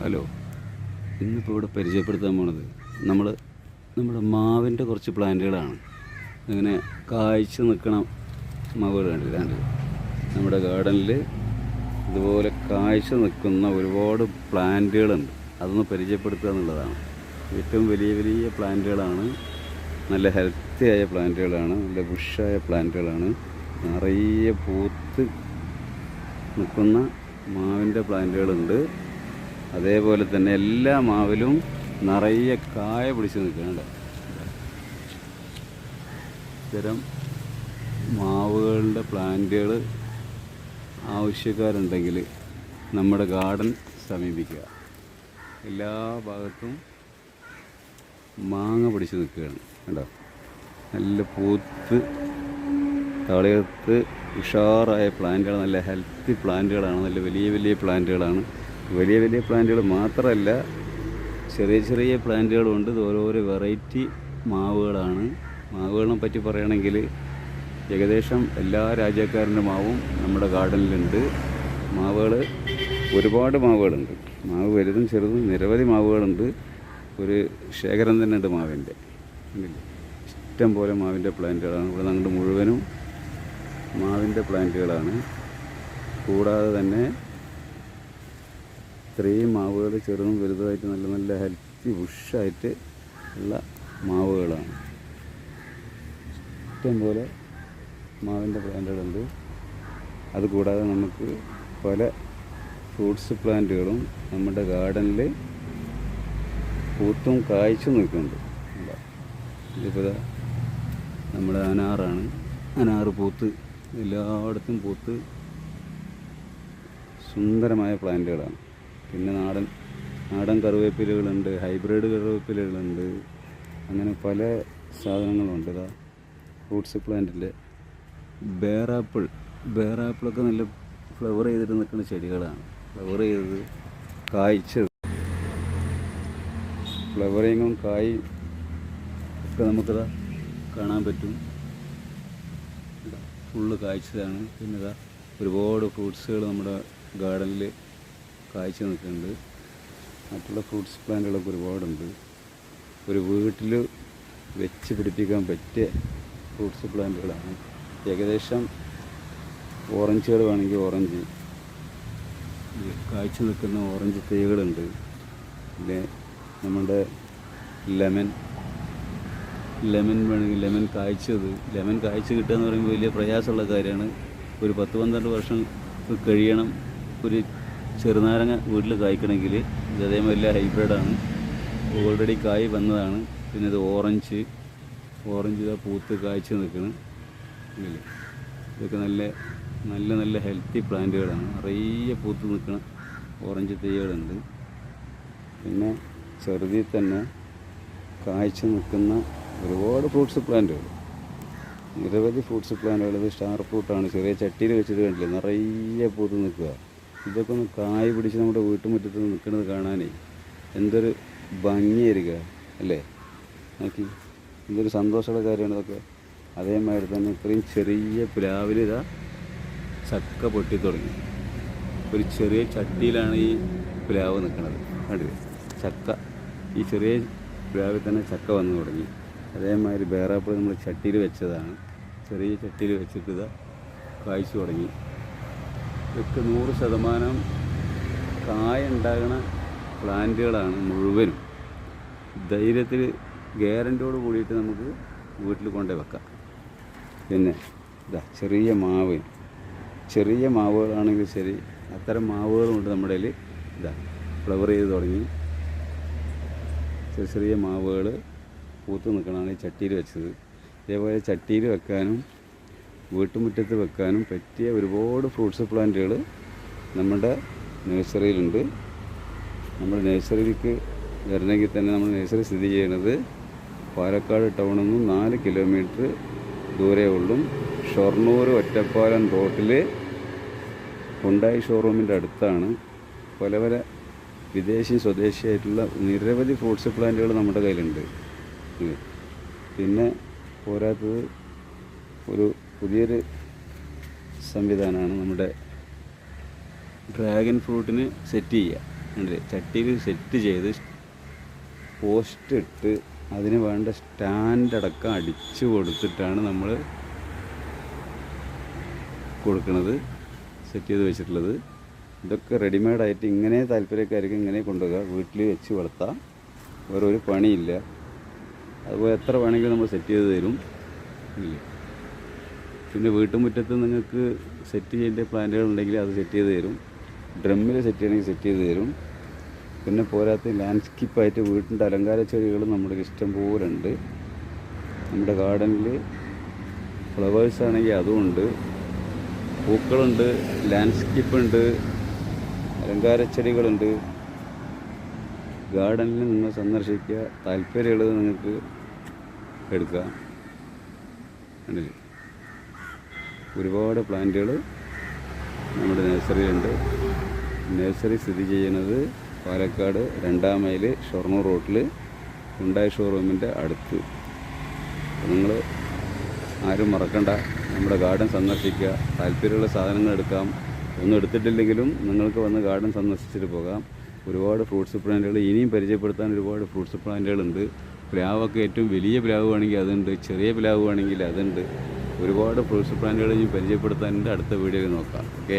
Hello. ഇന്നിപ്പോൾ ഇവിടെ പരിചയപ്പെടുത്താൻ പോണത് നമ്മൾ നമ്മുടെ മാവിന്റെ കുറച്ച് പ്ലാന്റുകളാണ്. അങ്ങനെ കായ്ച്ച് നിൽക്കണ മാവുകൾ കണ്ടില്ലാണ്ട് കണ്ടില്ല? നമ്മുടെ ഗാർഡനിൽ ഇതുപോലെ കാഴ്ച നിൽക്കുന്ന ഒരുപാട് പ്ലാന്റുകളുണ്ട്. അതൊന്ന് പരിചയപ്പെടുത്തുക എന്നുള്ളതാണ്. ഏറ്റവും വലിയ വലിയ പ്ലാന്റുകളാണ്. നല്ല ഹെൽത്തി ആയ പ്ലാന്റുകളാണ്. നല്ല ബുഷായ പ്ലാന്റുകളാണ്. നിറയെ പൂത്ത് നിൽക്കുന്ന മാവിന്റെ പ്ലാന്റുകളുണ്ട്. അതേപോലെ തന്നെ എല്ലാ മാവിലും നിറയെ കായ പിടിച്ച് നിൽക്കുന്നുണ്ട്. ഇത്തരം മാവുകളുടെ പ്ലാന്റുകൾ ആവശ്യക്കാരുണ്ടെങ്കിൽ നമ്മുടെ ഗാർഡൻ സമീപിക്കുക. എല്ലാ ഭാഗത്തും മാങ്ങ പിടിച്ച് നിൽക്കുകയാണ് കേട്ടോ നല്ല പൂത്ത് തളിയത്ത് ഉഷാറായ പ്ലാന്റുകൾ നല്ല ഹെൽത്തി പ്ലാന്റുകളാണ് നല്ല വലിയ വലിയ പ്ലാന്റുകളാണ് വലിയ വലിയ പ്ലാന്റുകൾ മാത്രമല്ല ചെറിയ ചെറിയ പ്ലാന്റുകളുണ്ട്. ഓരോരോ വെറൈറ്റി മാവുകളാണ്. മാവുകളെ പറ്റി പറയുകയാണെങ്കിൽ ഏകദേശം എല്ലാ രാജ്യക്കാരന്റെ മാവും നമ്മുടെ ഗാർഡനിലുണ്ട്. മാവുകൾ ഒരുപാട് മാവുകളുണ്ട്. മാവ് വലുതും ചെറുതും നിരവധി മാവുകളുണ്ട്. ഒരു ശേഖരം തന്നെ ഉണ്ട് മാവിന്റെ. ഇഷ്ടം പോലെ മാവിന്റെ പ്ലാന്റുകളാണ്. ഇവിടെ ഞങ്ങളുടെ മുഴുവനും മാവിന്റെ പ്ലാന്റുകളാണ്. കൂടാതെ തന്നെ ഇത്രയും മാവുകൾ ചെറുതും വലുതുമായിട്ട് നല്ല നല്ല ഹെൽത്തി ബുഷായിട്ട് ഉള്ള മാവുകളാണ്. ഇഷ്ടം പോലെ മാവിന്റെ പ്ലാന്റുകളുണ്ട് അതുകൂടാതെ നമുക്ക് പല ഫ്രൂട്ട്സ് പ്ലാന്റുകളും നമ്മുടെ ഗാർഡനിൽ പൂത്തും കായ്ച്ചും നിൽക്കുന്നുണ്ട്? ഇതിപ്പോൾ നമ്മുടെ അനാറാണ്. അനാറ് പൂത്ത് എല്ലായിടത്തും പൂത്ത് സുന്ദരമായ പ്ലാന്റുകളാണ് പിന്നെ നാടൻ നാടൻ കറിവേപ്പിലകളുണ്ട് ഹൈബ്രിഡ് കറിവേപ്പിലകളുണ്ട് അങ്ങനെ പല സാധനങ്ങളുണ്ട് ഇതാ. ഫ്രൂട്ട്സ് പ്ലാന്റിന്റെ ബേറാപ്പിൾ ബേറാപ്പിളൊക്കെ നല്ല ഫ്ലവർ ചെയ്തിട്ട് നിൽക്കുന്ന ചെടികളാണ്. ഫ്ലവർ ചെയ്തത് കായ്ച്ചത്. ഫ്ലവറിങ്ങും കായ് ഒക്കെ നമുക്കിതാ കാണാൻ പറ്റും. ഫുള്ള് കായ്ച്ചതാണ്. പിന്നെ ഇതാ ഒരുപാട് ഫ്രൂട്ട്സുകൾ നമ്മുടെ ഗാർഡനിൽ കായ്ച്ചു നിൽക്കുന്നുണ്ട്. മറ്റുള്ള ഫ്രൂട്ട്സ് പ്ലാന്റുകളൊക്കെ ഒരുപാടുണ്ട്. ഒരു വീട്ടിൽ വെച്ച് പിടിപ്പിക്കാൻ പറ്റിയ ഫ്രൂട്ട്സ് പ്ലാന്റുകളാണ്. ഏകദേശം ഓറഞ്ചുകൾ വേണമെങ്കിൽ ഓറഞ്ച്. കാഴ്ച നിൽക്കുന്ന ഓറഞ്ച് തൈകളുണ്ട്. പിന്നെ നമ്മുടെ ലെമൺ. ലെമൺ വേണമെങ്കിൽ ലെമൺ കായ്ച്ചത്. ലെമൺ കായ്ച്ച് കിട്ടുക എന്ന് പറയുമ്പോൾ വലിയ പ്രയാസമുള്ള കാര്യമാണ്. ഒരു പത്ത് പന്ത്രണ്ട് വർഷം കഴിയണം. ഒരു ചെറുനാരങ്ങ വീട്ടിൽ കായ്ക്കണമെങ്കിൽ ഇത് അതേമാതിരി ഹൈബ്രിഡാണ്. ഓൾറെഡി കായ് വന്നതാണ്. പിന്നെ ഇത് ഓറഞ്ച്. ഓറഞ്ച് ഇതാ പൂത്ത് കായ്ച്ച് നിൽക്കണം. ഇതൊക്കെ നല്ല നല്ല നല്ല ഹെൽത്തി പ്ലാന്റുകളാണ്. നിറയെ പൂത്ത് നിൽക്കുന്ന ഓറഞ്ച് തൈകളുണ്ട്. പിന്നെ ചെറുതിൽ തന്നെ കായ്ച്ച് നിൽക്കുന്ന ഒരുപാട് ഫ്രൂട്ട്സ് പ്ലാന്റുകൾ. നിരവധി ഫ്രൂട്ട്സ് പ്ലാന്റുകൾ. സ്റ്റാർ ഫ്രൂട്ടാണ് ചെറിയ ചട്ടിയിൽ വെച്ചിട്ട് കണ്ടില്ല? നിറയെ പൂത്ത് നിൽക്കുക. ഇതൊക്കെ ഒന്ന് കായ് പിടിച്ച് നമ്മുടെ വീട്ടുമുറ്റത്ത് നിൽക്കുന്നത് കാണാനേ എന്തൊരു ഭംഗിയായിരിക്കുക അല്ലേ? നോക്കി എന്തൊരു സന്തോഷമുള്ള കാര്യമാണ് ഇതൊക്കെ. അതേമാതിരി തന്നെ ഇത്രയും ചെറിയ പ്ലാവിൽ ഇതാ ചക്ക പൊട്ടി തുടങ്ങി. ഒരു ചെറിയ ചട്ടിയിലാണ് ഈ പ്ലാവ് നിൽക്കുന്നത്. കണ്ടില്ലേ? ചക്ക. ഈ ചെറിയ പ്ലാവിൽ തന്നെ ചക്ക വന്നു തുടങ്ങി. അതേമാതിരി ബേറാപ്പിൾ നമ്മൾ ചട്ടിയിൽ വെച്ചതാണ്. ചെറിയ ചട്ടിയിൽ വെച്ചിട്ട് ഇതാ കായ്ച്ചു തുടങ്ങി. ഇതൊക്കെ നൂറ് ശതമാനം കായ ഉണ്ടാകുന്ന പ്ലാന്റുകളാണ് മുഴുവനും. ധൈര്യത്തിൽ ഗ്യാരന്റിയോട് കൂടിയിട്ട് നമുക്ക് വീട്ടിൽ കൊണ്ടേ വെക്കാം. പിന്നെ ഇതാ ചെറിയ മാവ്. ചെറിയ മാവുകളാണെങ്കിൽ ശരി അത്തരം മാവുകളുണ്ട് നമ്മുടെ കയ്യിൽ. ഇതാ ഫ്ലവർ ചെയ്ത് തുടങ്ങി. ചെറിയ ചെറിയ മാവുകൾ പൂത്ത് നിൽക്കണമാണ് ഈ ചട്ടിയിൽ വെച്ചത്. ഇതേപോലെ ചട്ടിയിൽ വെക്കാനും വീട്ടുമുറ്റത്ത് വെക്കാനും പറ്റിയ ഒരുപാട് ഫ്രൂട്ട്സ് പ്ലാന്റുകൾ നമ്മുടെ നഴ്സറിയിലുണ്ട്. നമ്മുടെ നഴ്സറിയിലേക്ക് വരണമെങ്കിൽ തന്നെ നമ്മൾ നഴ്സറി സ്ഥിതി ചെയ്യുന്നത് പാലക്കാട് ടൗണിൽ നിന്നും നാല് കിലോമീറ്റർ ദൂരേ ഉള്ളൂ. ഷൊർണൂർ ഒറ്റപ്പാലം റോട്ടിൽ ഹുണ്ടായി ഷോറൂമിന്റെ അടുത്താണ്. പല പല വിദേശി സ്വദേശിയായിട്ടുള്ള നിരവധി ഫ്രൂട്ട്സ് പ്ലാന്റുകൾ നമ്മുടെ കയ്യിലുണ്ട്. പിന്നെ പോരാത്തത് ഒരു പുതിയൊരു സംവിധാനമാണ് നമ്മുടെ ഡ്രാഗൺ ഫ്രൂട്ടിന് സെറ്റ് ചെയ്യുക. കണ്ടില്ലേ? ചട്ടിയിൽ സെറ്റ് ചെയ്ത് പോസ്റ്റ് ഇട്ട് അതിന് വേണ്ട സ്റ്റാൻഡടക്കം അടിച്ചു കൊടുത്തിട്ടാണ് നമ്മൾ കൊടുക്കുന്നത് സെറ്റ് ചെയ്ത് വെച്ചിട്ടുള്ളത്. ഇതൊക്കെ റെഡിമെയ്ഡായിട്ട് ഇങ്ങനെ താല്പര്യക്കാർക്ക് ഇങ്ങനെ കൊണ്ടുപോകുക വീട്ടിൽ വെച്ച് വളർത്താം. വേറെ ഒരു പണിയില്ല. അതുപോലെ എത്ര വേണമെങ്കിലും നമ്മൾ സെറ്റ് ചെയ്ത് തരും. ഇല്ലേ? പിന്നെ വീട്ടുമുറ്റത്ത് നിങ്ങൾക്ക് സെറ്റ് ചെയ്യേണ്ട പ്ലാന്റുകൾ ഉണ്ടെങ്കിൽ അത് സെറ്റ് ചെയ്ത് തരും. ഡ്രമ്മിൽ സെറ്റ് ചെയ്യണമെങ്കിൽ സെറ്റ് ചെയ്ത് തരും. പിന്നെ പോരാത്ത ലാൻഡ്സ്കേപ്പായിട്ട് വീട്ടിന്റെ അലങ്കാര ചെടികൾ നമ്മുടെ ഇഷ്ടം പോലെ ഉണ്ട്. നമ്മുടെ ഗാർഡനിൽ ഫ്ലവേഴ്സ് ആണെങ്കിൽ അതുമുണ്ട് പൂക്കളുണ്ട് ലാൻഡ്സ്കേപ്പ് ഉണ്ട് അലങ്കാര ചെടികളുണ്ട്. ഗാർഡനിൽ നിങ്ങൾ സന്ദർശിക്കുക. താല്പര്യമുള്ളത് നിങ്ങൾക്ക് എടുക്കാം കണ്ടില്ലേ? ഒരുപാട് പ്ലാന്റുകൾ നമ്മുടെ നഴ്സറിയിലുണ്ട്. നഴ്സറി സ്ഥിതി ചെയ്യുന്നത് പാലക്കാട് രണ്ടാം മൈൽ ഷൊർണൂർ റോട്ടിൽ ഉണ്ടായ ഷോറൂമിന്റെ അടുത്ത്. നിങ്ങൾ ആരും മറക്കണ്ട. നമ്മുടെ ഗാർഡൻ സന്ദർശിക്കുക. താല്പര്യമുള്ള സാധനങ്ങൾ എടുക്കാം. ഒന്നും എടുത്തിട്ടില്ലെങ്കിലും നിങ്ങൾക്ക് വന്ന് ഗാർഡൻ സന്ദർശിച്ചിട്ട് പോകാം. ഒരുപാട് ഫ്രൂട്ട്സ് പ്ലാന്റുകൾ ഇനിയും പരിചയപ്പെടുത്താൻ ഒരുപാട് ഫ്രൂട്ട്സ് പ്ലാന്റുകളുണ്ട്. പ്ലാവൊക്കെ ഏറ്റവും വലിയ പ്ലാവ് ആണെങ്കിൽ അതുണ്ട്. ചെറിയ പ്ലാവ് ആണെങ്കിൽ അതുണ്ട്. ഒരുപാട് ഫ്രൂട്ട്സ് പ്ലാന്റുകൾ ഇനി പരിചയപ്പെടുത്താനുണ്ട് അടുത്ത വീഡിയോയിൽ നോക്കാം. ഓക്കെ?